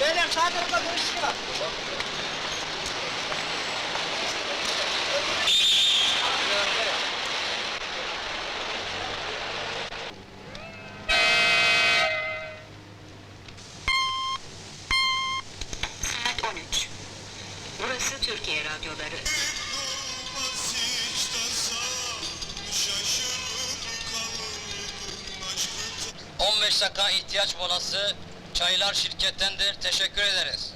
Benim sağ var. Saat 13. Burası Türkiye Radyoları. Dakika ihtiyaç molası Çaylar şirkettendir. Teşekkür ederiz.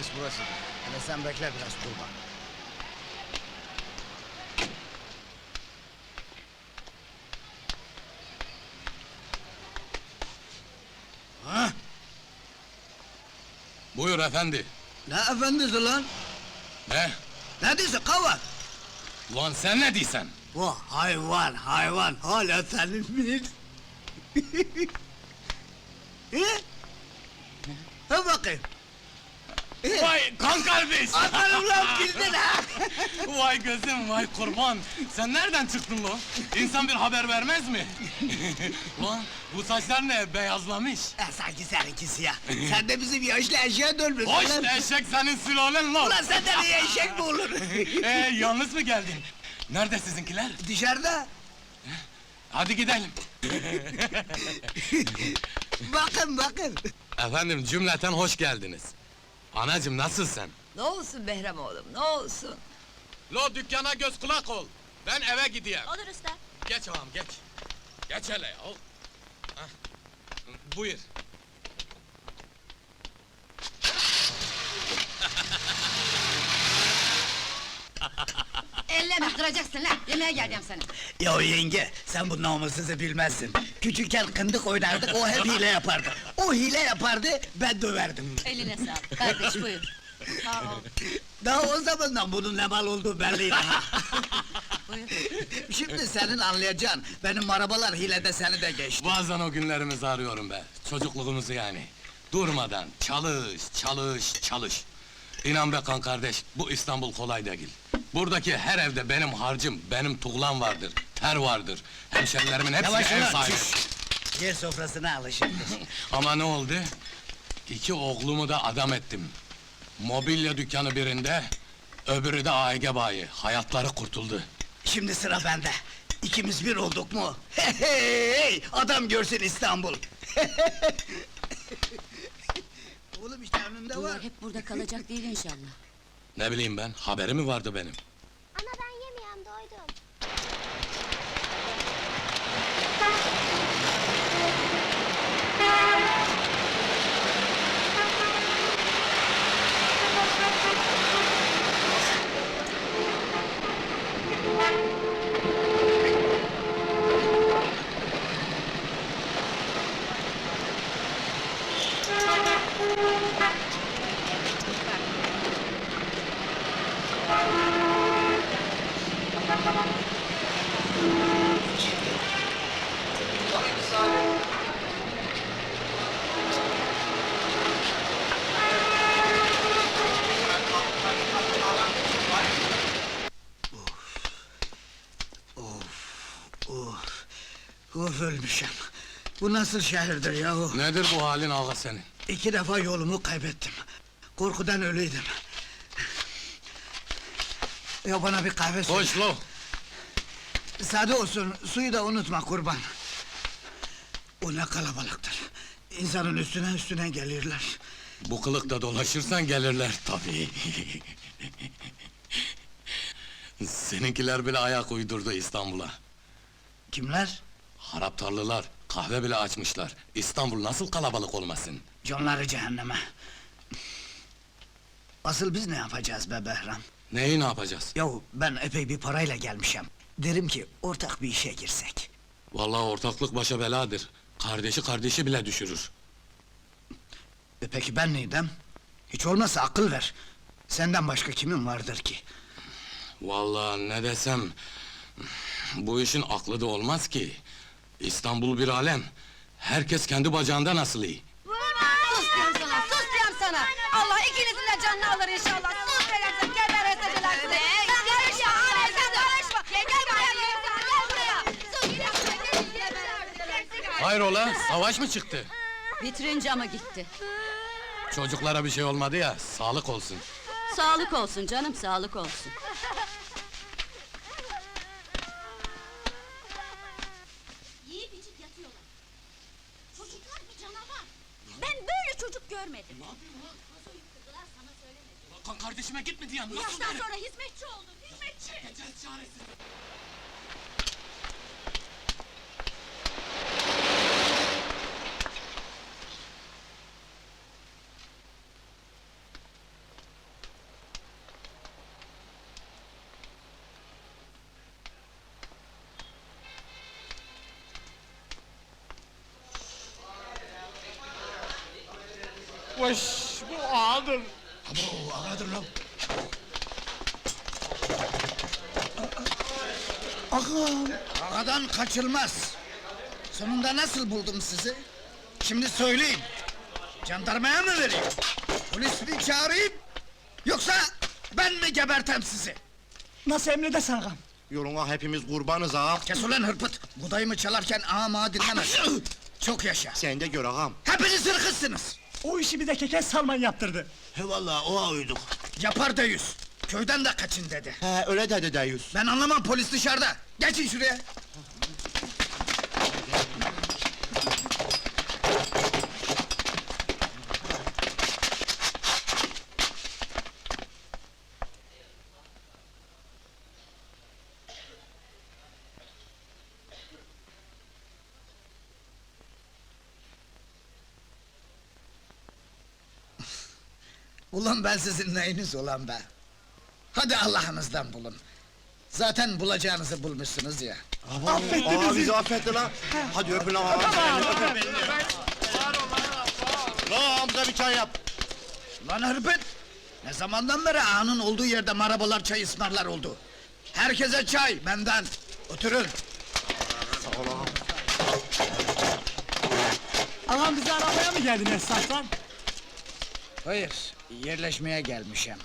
Adres burası. Hele sen bekle biraz kurban. Ha? Buyur efendi. Ne efendisi lan? Ne? Ne diyorsun kavat? Ulan sen ne diysen? Bu hayvan hayvan hala senin bilir. He? Ha bakayım. Vay kan kardeş! Atarım lan bildin ha. vay gözüm vay kurban! Sen nereden çıktın lo? İnsan bir haber vermez mi? Ulan bu saçlar ne beyazlamış? E, sanki seninki siyah. Sen de bizim yaşlı eşeğe dönmüşsün Hoş lan. eşek senin sülalen lo! Ulan senden iyi eşek mi olur? ee, yalnız mı geldin? Nerede sizinkiler? Dışarıda. Hadi gidelim. Bakın bakın. Efendim cümleten hoş geldiniz. Anacım nasılsın? Ne olsun Behram oğlum, ne olsun? Lo dükkana göz kulak ol. Ben eve gideyim. Olur usta. Geç ağam geç. Geç hele ya. Hah. Buyur. Elleme, kıracaksın lan, yemeğe geleceğim sana. Ya yenge, sen bu namussuzu bilmezsin. Küçükken kındık oynardık, o hep hile yapardı. O hile yapardı, ben döverdim. Eline sağlık, kardeş buyur. Sağ ol. Daha o zamandan bunun ne mal olduğu belliydi. Buyur. Şimdi senin anlayacağın, benim arabalar hilede seni de geçti. Bazen o günlerimizi arıyorum be. Çocukluğumuzu yani. Durmadan çalış, çalış, çalış. İnan be kan kardeş, bu İstanbul kolay değil. Buradaki her evde benim harcım, benim tuğlam vardır, ter vardır. Hemşerilerimin hepsi Yavaş ev sahibi. Yer sofrasına alışırdır. Ama ne oldu? İki oğlumu da adam ettim. Mobilya dükkanı birinde, öbürü de AEG bayi. Hayatları kurtuldu. Şimdi sıra bende. İkimiz bir olduk mu? Hey, hey, hey! Adam görsün İstanbul! Oğlum işte önünde var. Bunlar hep burada kalacak değil inşallah. Ne bileyim ben, haberi mi vardı benim? Ana ben yemeyeyim doydum. Of, of ölmüşüm. Bu nasıl şehirdir yahu? Nedir bu halin ağa senin? İki defa yolumu kaybettim. Korkudan ölüydüm. Ya bana bir kahve söyle. Koş lo! Sade olsun, suyu da unutma kurban. O ne kalabalıktır. İnsanın üstüne üstüne gelirler. Bu kılıkta dolaşırsan gelirler tabii. Seninkiler bile ayak uydurdu İstanbul'a. Kimler? Haraptarlılar kahve bile açmışlar. İstanbul nasıl kalabalık olmasın? Canları cehenneme. Asıl biz ne yapacağız be Behram? Neyi ne yapacağız? Yahu ben epey bir parayla gelmişim. Derim ki ortak bir işe girsek. Vallahi ortaklık başa beladır. Kardeşi kardeşi bile düşürür. E peki ben neydem? Hiç olmazsa akıl ver. Senden başka kimin vardır ki? Vallahi ne desem... Bu işin aklı da olmaz ki. İstanbul bir alem. Herkes kendi bacağında nasıl iyi. Sus diyorum sana, sus diyorum sana! Allah ikinizin de canını alır inşallah! Sus verirsin, geberirsinler sizi! Sen karışma, anne sen karışma! Gel buraya, gel buraya! Sus, gel buraya! Hayrola, savaş mı çıktı? Vitrin camı gitti. Çocuklara bir şey olmadı ya, sağlık olsun. Sağlık olsun canım, sağlık olsun. Yatıyorlar. Çocuklar bir canavar. Ben böyle çocuk görmedim. Ne yapayım lan? Nasıl yıktılar sana söylemedim. Kan kardeşime gitmedi ya, Bu yaştan sonra hizmetçi oldun, hizmetçi. Abo, ağadır lan. Ağam. Ağadan kaçılmaz. Sonunda nasıl buldum sizi? Şimdi söyleyin. Jandarmaya mı vereyim? Polis mi çağırayım? Yoksa ben mi gebertem sizi? Nasıl emredersin ağam? Yoluna hepimiz kurbanız ağam. Kes ulan hırpıt! Budayımı çalarken ağam ağa dinlemez. Çok yaşa! Sen de gör ağam. Hepiniz hırkızsınız! O işi bize kekes Salman yaptırdı. He vallahi o uyduk. Yapar da yüz! Köyden de kaçın dedi. He öyle dedi deyüz. Ben anlamam polis dışarıda! Geçin şuraya! Ulan ben sizin neyiniz ulan be? Hadi Allah'ınızdan bulun. Zaten bulacağınızı bulmuşsunuz ya. Affetti Aa bizi. bizi affetti lan. Hadi öpün lan. Öpün beni. Lan Hamza bir çay yap. Lan hırpet! Ne zamandan beri ağanın olduğu yerde marabalar çay ısmarlar oldu. Herkese çay benden. Oturun. Sağ ol ağam. Ağam bizi aramaya mı geldin esnaftan? Hayır, yerleşmeye gelmişim.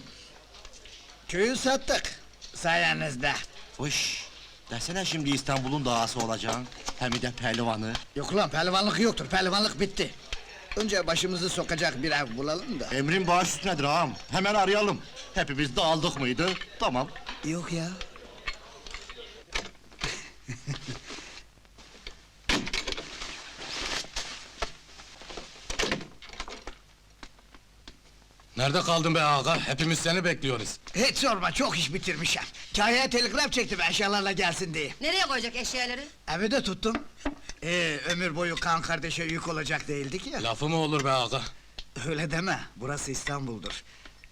Köyü sattık. Sayenizde. Hoş. Desene şimdi İstanbul'un dağası olacaksın. Hem de pehlivanı. Yok lan pehlivanlık yoktur, pehlivanlık bitti. Önce başımızı sokacak bir ev bulalım da. Emrin bağış üstünedir ağam. Hemen arayalım. Hepimiz dağıldık mıydı? Tamam. Yok ya. Nerede kaldın be ağa? Hepimiz seni bekliyoruz. Hiç sorma, çok iş bitirmişim. Kahya'ya telgraf çektim eşyalarla gelsin diye. Nereye koyacak eşyaları? Evi de tuttum. Ee, ömür boyu kan kardeşe yük olacak değildik ya. Lafı mı olur be ağa? Öyle deme, burası İstanbul'dur.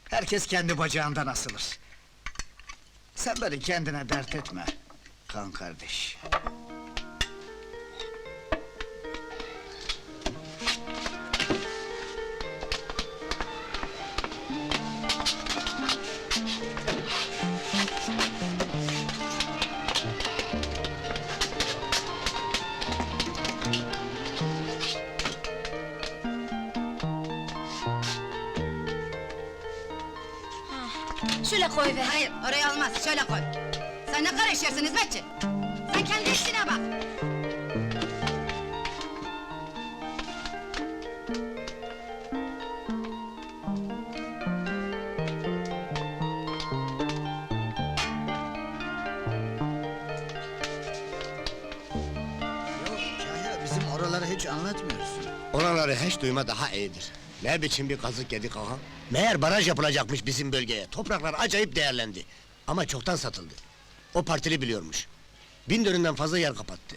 Herkes kendi bacağından asılır. Sen beni kendine dert etme, kan kardeş. Şöyle koy ver. Hayır, oraya olmaz, şöyle koy. Sen ne karışıyorsun hizmetçi? Sen kendi işine bak. Yok, Kahya bizim oraları hiç anlatmıyorsun. Oraları hiç duyma daha iyidir. Ne biçim bir kazık yedik ağam? Meğer baraj yapılacakmış bizim bölgeye. Topraklar acayip değerlendi. Ama çoktan satıldı. O partili biliyormuş. Bin dönümden fazla yer kapattı.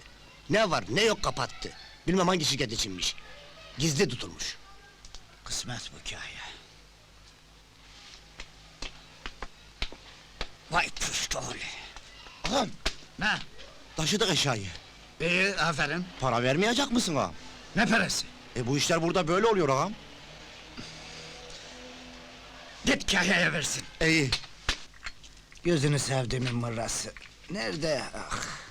Ne var ne yok kapattı. Bilmem hangi şirket içinmiş. Gizli tutulmuş. Kısmet bu Kahya. Vay püştoli! Ağam Ne? taşıdık eşyayı. İyi, aferin. Para vermeyecek misin ağam? Ne parası? E bu işler burada böyle oluyor ağam. Git kahyaya versin. İyi. Gözünü sevdiğimin mırrası. Nerede? Ah.